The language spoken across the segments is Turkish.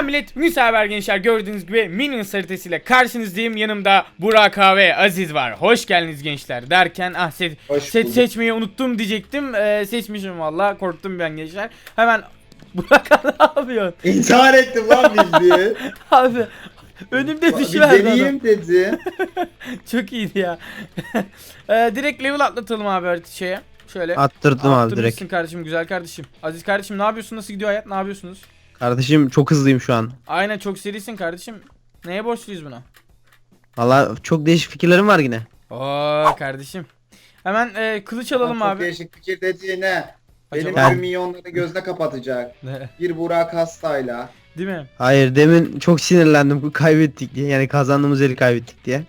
Selam millet, Müsaber gençler gördüğünüz gibi Minions haritasıyla karşınızdayım. Yanımda Burak Ağa ve Aziz var. Hoş geldiniz gençler derken ah set, Hoş set bulduk. seçmeyi unuttum diyecektim. Ee, seçmişim valla korktum ben gençler. Hemen Burak Ağa ne yapıyorsun? İntihar ettim lan bildiğin. Abi önümde düşüverdi adam. deneyeyim dedi. Çok iyiydi ya. ee, direkt level atlatalım abi harita şeye. Şöyle. Attırdım abi direkt. kardeşim güzel kardeşim. Aziz kardeşim ne yapıyorsun? Nasıl gidiyor hayat? Ne yapıyorsunuz? Kardeşim çok hızlıyım şu an. Aynen çok serisin kardeşim. Neye borçluyuz buna? Valla çok değişik fikirlerim var yine. Oo kardeşim. Hemen e, kılıç alalım Çok abi. değişik fikir dediğine. Benim Acaba- gibi milyonları gözüne kapatacak. Bir Burak hastayla. Değil mi? Hayır demin çok sinirlendim kaybettik diye. Yani kazandığımız eli kaybettik diye.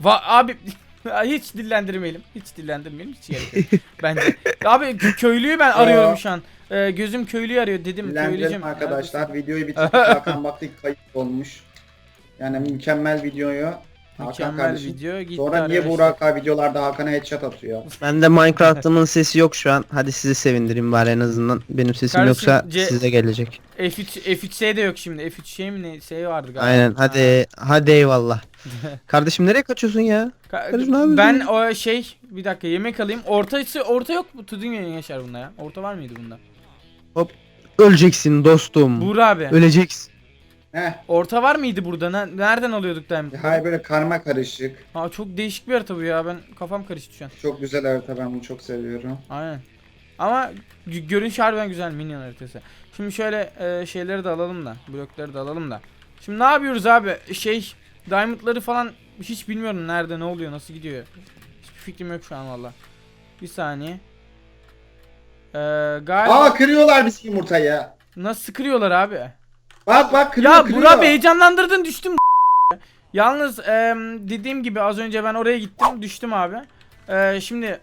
Va abi hiç dillendirmeyelim. Hiç dillendirmeyelim. Hiç gerek yok. Bence. Abi kö- köylüyü ben arıyorum şu an. E, gözüm köylüyü arıyor dedim. Dilendirelim Köylücüm. arkadaşlar. Videoyu bitirdik. Hakan baktık kayıp olmuş. Yani mükemmel videoyu. Hakan Mükemmel kardeşim. video gitti Sonra niye arkadaşlar. Burak abi videolarda Hakan'a headshot atıyor? Bende Minecraft'ımın sesi yok şu an. Hadi sizi sevindireyim bari en azından. Benim sesim Kardeşim, yoksa C- size gelecek. F3 F3S de yok şimdi. F3 şey mi ne şey vardı galiba. Aynen hadi hadi eyvallah. Kardeşim nereye kaçıyorsun ya? Ka- Kardeşim, ne yapıyorsun? ben o şey bir dakika yemek alayım. Ortası orta yok mu? Tudun yaşar bunda ya. Orta var mıydı bunda? Öleceksin dostum. Buğra abi. Öleceksin. Heh. Orta var mıydı burada? Ne- Nereden alıyorduk diamond? Hayır böyle karma karışık. Aa çok değişik bir harita bu ya. Ben kafam karıştı şu an. Çok güzel harita ben bunu çok seviyorum. Aynen. Ama gö- görünüş harbiden güzel minyon haritası. Şimdi şöyle e, şeyleri de alalım da. Blokları da alalım da. Şimdi ne yapıyoruz abi? Şey diamondları falan hiç bilmiyorum nerede ne oluyor nasıl gidiyor. Hiçbir fikrim yok şu an valla. Bir saniye. Ee, galiba Aa kırıyorlar biz yumurtayı. nasıl kırıyorlar abi? Bak bak kırıyor Ya kırıyor. Burak heyecanlandırdın düştüm. Yalnız em, dediğim gibi az önce ben oraya gittim düştüm abi. Ee, şimdi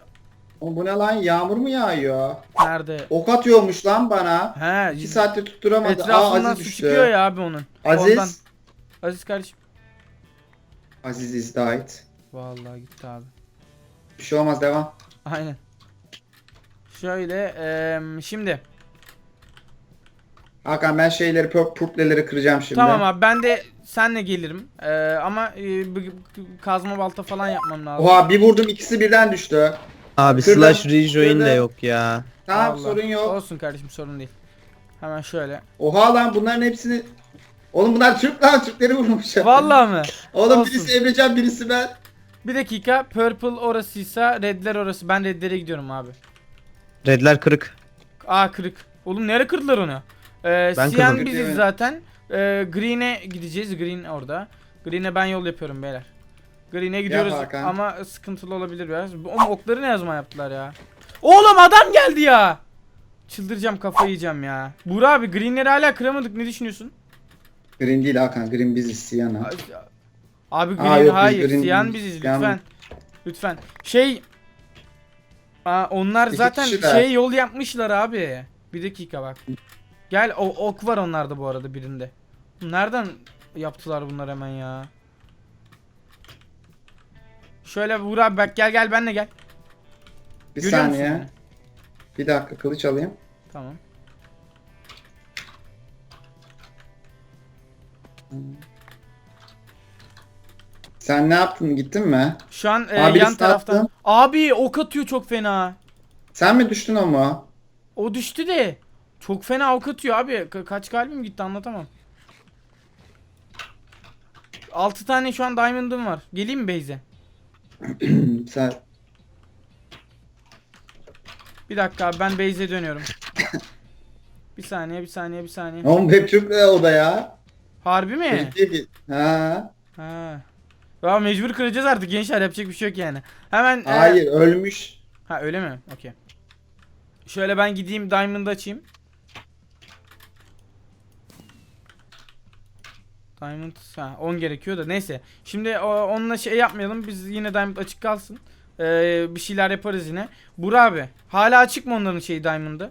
Oğlum bu ne lan yağmur mu yağıyor? nerede? Ok atıyormuş lan bana. He 2 saatte tutturamadı. Aa etrafından Aziz su düştü. çıkıyor ya abi onun. Aziz. Ondan. Aziz kardeşim. Aziz is died. Vallahi gitti abi. Bir şey olmaz devam. Aynen. Şöyle em, şimdi. Hakan ben şeyleri purpleleri kıracağım şimdi. Tamam abi ben de senle gelirim. Ee, ama e, kazma balta falan yapmam lazım. Oha bir vurdum ikisi birden düştü. Abi Kırdım, slash rejoin de yok ya. Tamam Allah. sorun yok. Olsun kardeşim sorun değil. Hemen şöyle. Oha lan bunların hepsini... Oğlum bunlar Türk lan Türkleri vurmuş. Vallahi mi? Oğlum olsun. birisi Emrecan birisi ben. Bir dakika. Purple orasıysa redler orası. Ben redlere gidiyorum abi. Redler kırık. Aa kırık. Oğlum nereye kırdılar onu? Ee, Ben Siyan kırdım. biziz Evet. zaten. Ee, Green'e gideceğiz. Green orada. Green'e ben yol yapıyorum beyler. Green'e gidiyoruz Hakan. ama sıkıntılı olabilir biraz. Oğlum okları ne zaman yaptılar ya? Oğlum adam geldi ya. Çıldıracağım kafayı yiyeceğim ya. Buğra abi Green'leri hala kıramadık ne düşünüyorsun? Green değil Hakan Green biziz Siyana. Abi Green Aa, yok, biz hayır Green Siyan biziz Siyan- lütfen. Lütfen. Şey Aa, onlar İki zaten şey yol yapmışlar abi. Bir dakika bak. Gel o ok var onlarda bu arada birinde. Nereden yaptılar bunlar hemen ya? Şöyle Buğra abi bak gel gel benle gel. Bir Görüyor musun saniye. beni? Bir dakika kılıç alayım. Tamam. Sen ne yaptın gittin mi? Şu an e, Abi yan taraftan. attın. Abi ok atıyor çok fena. Sen mi düştün o mu? O düştü de. Çok fena ok atıyor abi. Ka- kaç kalbim gitti anlatamam. 6 tane şu an diamond'ım var. Geleyim mi base'e? Sen Bir dakika abi ben base'e dönüyorum. bir saniye bir saniye bir saniye. Oğlum hep Türk o da ya? Harbi mi? Değil. Ha. Ha. Ya mecbur kıracağız artık gençler yapacak bir şey yok yani. Hemen e, Hayır ölmüş. Ha öyle mi? Okey. Şöyle ben gideyim diamond'ı açayım. Diamond ha 10 gerekiyor da neyse. Şimdi o, onunla şey yapmayalım. Biz yine diamond açık kalsın. Ee, bir şeyler yaparız yine. Bura abi. Hala açık mı onların şeyi diamond'ı?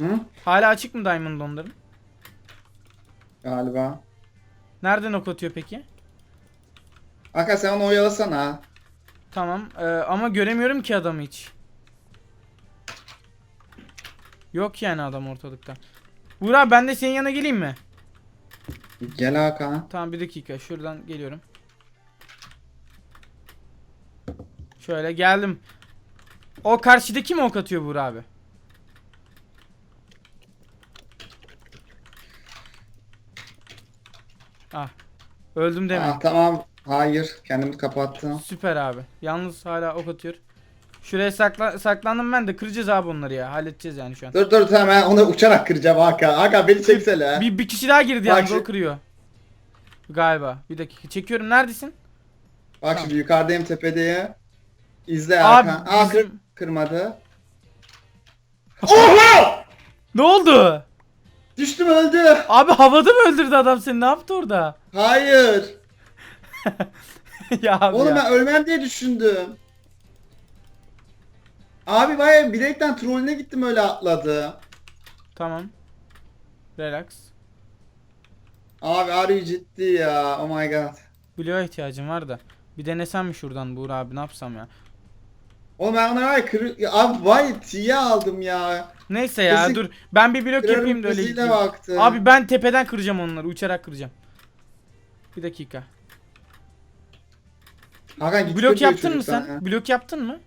Hı? Hala açık mı diamond onların? Galiba. Nereden ok atıyor peki? Hakan sen onu oyalasana. Tamam. Ee, ama göremiyorum ki adamı hiç. Yok yani adam ortalıkta. Buğra abi ben de senin yanına geleyim mi? Gel Hakan. Tamam bir dakika şuradan geliyorum. Şöyle geldim. O karşıdaki mi ok atıyor Buğra abi? Ah. Öldüm deme. Ah, tamam. Hayır. Kendimi kapattım. Süper abi. Yalnız hala ok atıyor. Şuraya sakla saklandım ben de kıracağız abi onları ya. Halledeceğiz yani şu an. Dur dur tamam ben onu uçarak kıracağım Hakan. Hakan beni çeksene. Bir, bir kişi daha girdi Bak yalnız o kırıyor. Galiba. Bir dakika çekiyorum. Neredesin? Bak şimdi yukarıdayım tepedeyim. İzle Abi, Hakan. Aa kır, bizim- kırmadı. Oha! Ne oldu? Düştüm öldü. Abi havada mı öldürdü adam seni? Ne yaptı orada? Hayır. ya abi Oğlum ya. ben ölmem diye düşündüm. Abi vay bilekten trolüne gittim öyle atladı. Tamam. Relax. Abi arayı ciddi ya. Oh my god. Bloğa ihtiyacım var da. Bir denesem mi şuradan Buğra abi ne yapsam ya? Oğlum ben onları var ya kır... Ya Abi vay tiye aldım ya. Neyse ya Kesin- dur. Ben bir blok yapayım da öyle gözüyle gideyim. baktı. Abi ben tepeden kıracağım onları. Uçarak kıracağım. Bir dakika. Hakan Blok diyor yaptın mı çocuktan sen? ya. Blok yaptın mı?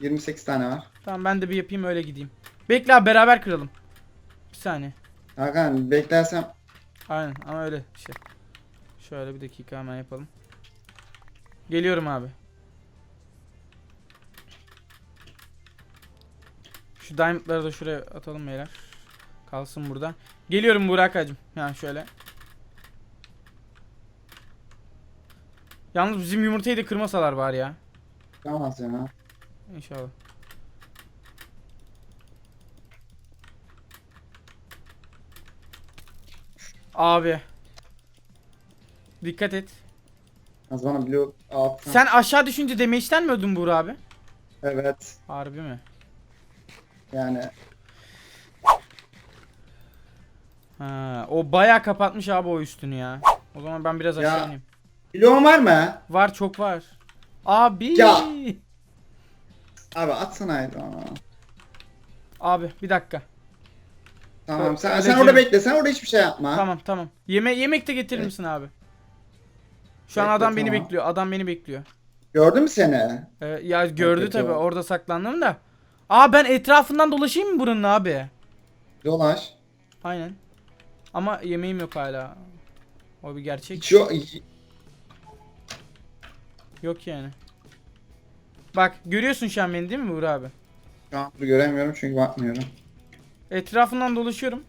28 tane var. Tamam ben de bir yapayım öyle gideyim. Bekle abi beraber kıralım. Bir saniye. Hakan beklersem Aynen ama öyle şey. Şöyle bir dakika hemen yapalım. Geliyorum abi. Şu diamondları da şuraya atalım beyler. Kalsın burada. Geliyorum Burak hacım. Yani şöyle. Yalnız bizim yumurtayı da kırmasalar var ya. Tamam ya. İnşallah. Abi. Dikkat et. Az bana blok attın. Sen aşağı düşünce damage'den mi öldün Buğra abi? Evet. Harbi mi? Yani Ha, o bayağı kapatmış abi o üstünü ya. O zaman ben biraz Ya. aşağı ineyim. bloğun var mı? Var çok var. Abi. Ya. Abi atsana Aa. Abi bir dakika. Tamam sen, sen orada bekle. Sen orada hiçbir şey yapma. Tamam tamam. Yeme yemek de getirir Evet. misin abi? Şu an Bekle, adam beni tamam. bekliyor. Adam beni bekliyor. Gördün mü seni? Ee, ya gördü kötü tabi oldu. orada saklandım da. Aa ben etrafından dolaşayım mı buranın abi? Dolaş. Aynen. Ama yemeğim yok hala. O bir gerçek. Hiç yok. Yok yani. Bak görüyorsun şu an beni değil mi Buğra abi? Şu an göremiyorum çünkü bakmıyorum. Etrafından dolaşıyorum.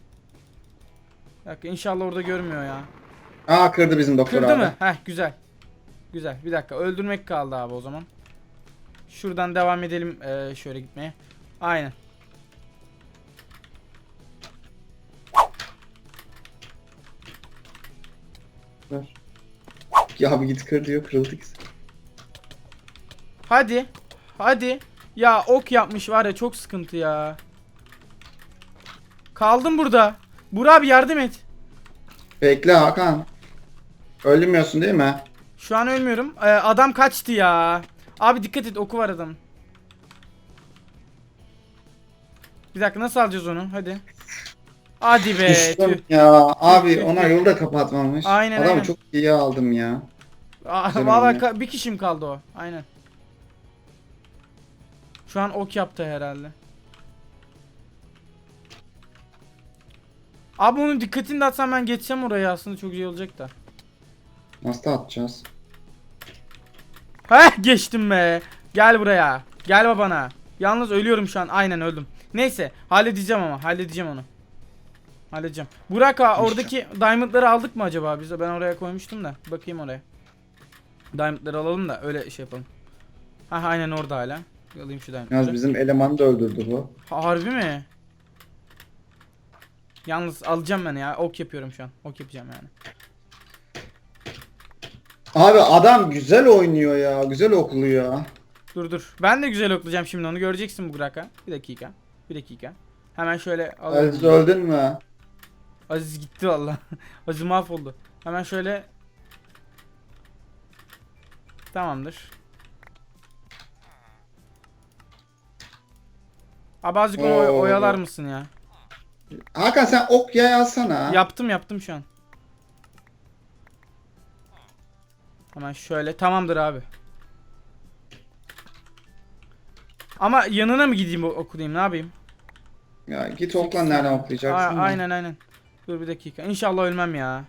Dakika inşallah orada görmüyor ya. Aa kırdı bizim doktor Kırdı abi. mı? Heh güzel. Güzel. Bir dakika öldürmek kaldı abi o zaman. Şuradan devam edelim ee, şöyle gitmeye. Aynen. Dur. Ya abi git kır diyor kırıldı ki. Hadi. Hadi. Ya ok yapmış var ya çok sıkıntı ya. Kaldım burada. Burak abi yardım et. Bekle Hakan. Ölmüyorsun değil mi? Şu an ölmüyorum. Ee, adam kaçtı ya. Abi dikkat et oku var adam. Bir dakika nasıl alacağız onu? Hadi. Hadi be. Düştüm tüh. ya. Abi ona yolu da kapatmamış. Aynen, Adamı aynen. çok iyi aldım ya. Aa, Güzel Valla oynuyor. ka- bir kişim kaldı o. Aynen. Şu an ok yaptı herhalde. Abi onun dikkatini de atsam ben geçsem oraya aslında çok iyi olacak da. Nasıl atacağız? Heh geçtim be. Gel buraya. Gel babana. Yalnız ölüyorum şu an. Aynen öldüm. Neyse halledeceğim ama halledeceğim onu. Halledeceğim. Burak ağa, oradaki diamondları aldık mı acaba biz? Ben oraya koymuştum da. Bakayım oraya. Diamondları alalım da öyle şey yapalım. Ha aynen orada hala. Alayım şu Yalnız diamondları. bizim elemanı da öldürdü bu. Ha, Harbi mi? Yalnız alacağım ben ya. Ok yapıyorum şu an. Ok yapacağım yani. Abi adam güzel oynuyor ya. Güzel okuluyor. Dur dur. Ben de güzel oklayacağım şimdi onu. Göreceksin bu Burak'a. Bir dakika. Bir dakika. Hemen şöyle alalım. Aziz öldün mü? Aziz gitti valla. Aziz mahvoldu. Hemen şöyle. Tamamdır. Abi azıcık onu oy- oyalar mısın ya? Hakan sen ok yay alsana. Yaptım yaptım şu an. Hemen şöyle tamamdır abi. Ama yanına mı gideyim okuyayım ne yapayım? Ya git okla nereden oklayacaksın? aynen aynen. Dur bir dakika. İnşallah ölmem ya.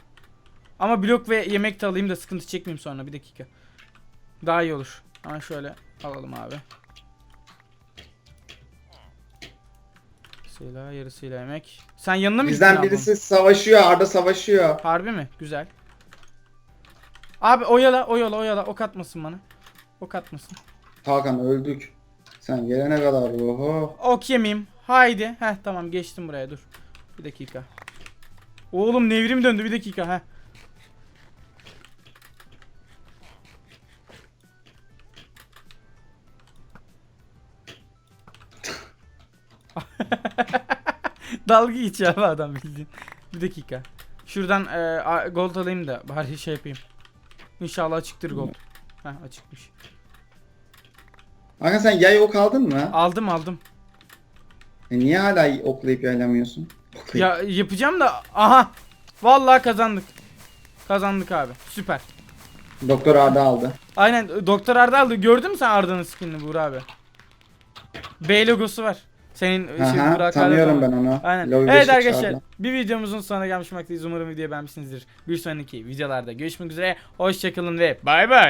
Ama blok ve yemek de alayım da sıkıntı çekmeyeyim sonra bir dakika. Daha iyi olur. Hemen şöyle alalım abi. Yarısıyla yarısıyla yemek. Sen yanına mı gittin Bizden ablam? birisi savaşıyor. Arda savaşıyor. Harbi mi? Güzel. Abi oyala oyala oyala ok atmasın bana. Ok atmasın. Hakan öldük. Sen gelene kadar oho. Ok yemeyeyim. Haydi. Heh tamam geçtim buraya dur. Bir dakika. Oğlum nevrim döndü bir dakika heh. Dalga geçiyor abi adam bildiğin. Bir dakika. Şuradan e, gold alayım da bari şey yapayım. İnşallah açıktır gold. Heh açıkmış. Hakan sen yay ok aldın mı? Aldım aldım. E niye hala oklayıp yaylamıyorsun? Oklayıp. Ya yapacağım da aha. Vallahi kazandık. Kazandık abi. Süper. Doktor Arda aldı. Aynen Doktor Arda aldı. Gördün mü sen Arda'nın skinini Buğra abi? B logosu var. Senin Aha, Burak tanıyorum ben onu. Aynen. Lobi evet arkadaşlar bir videomuzun sonuna gelmiş bulunmaktayız. Umarım videoyu beğenmişsinizdir. Bir sonraki videolarda görüşmek üzere. Hoşçakalın ve bay bay.